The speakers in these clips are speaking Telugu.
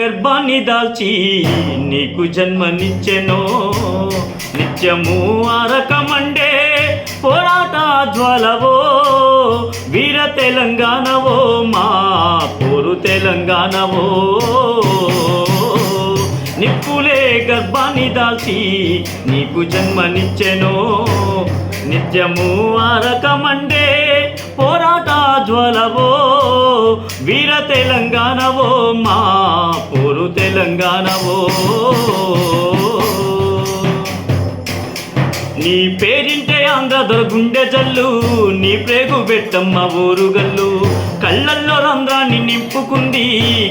గర్భాన్ని దాల్చి నీకు జన్మనిచ్చెనో. నిత్యము ఆరకమండే పోరాట జ్వలవో వీర తెలంగాణవో మా పోరు తెలంగాణవో. నిప్పులే గర్భాన్ని దాల్చి నీకు జన్మనిచ్చెనో. నిత్యము ఆరకమండే పోరాట జ్వలవో వీర తెలంగాణవో మా పోరు తెలంగాణవో. నీ పేరింటే ఆంధ్ర గుండె జల్లు నీ ప్రేగు పెట్టమ్మ ఊరుగల్లు కళ్ళల్లో రంధ్రాన్ని నింపుకుంది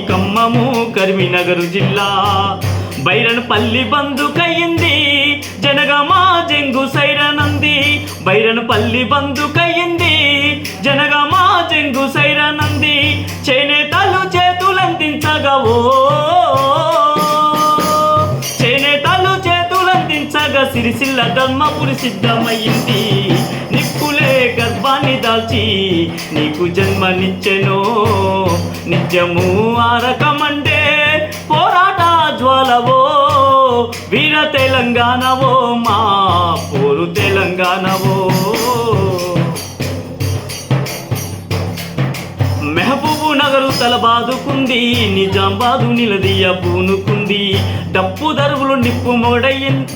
ఖమ్మము కరీంనగర్ జిల్లా. బైరనపల్లి బందుకయ్యింది జనగమా జంగు సైరనంది. బైరనపల్లి బందుకయ్యింది సిరిసిల్ల ధర్మపురి సిద్ధమయ్యింది. నిప్పులే గర్భాన్ని దాల్చి నీకు జన్మనిచ్చెను. నిత్యము ఆరకమండే పోరాట జ్వాలవో వీర తెలంగాణవో మా పోరు తెలంగాణవో. మెహబూబు నగరు తల బాదుకుంది నిజామాబాదు నిలదీయ పూనుకుంది డప్పు దరువులు నిప్పు మొడయ్యింది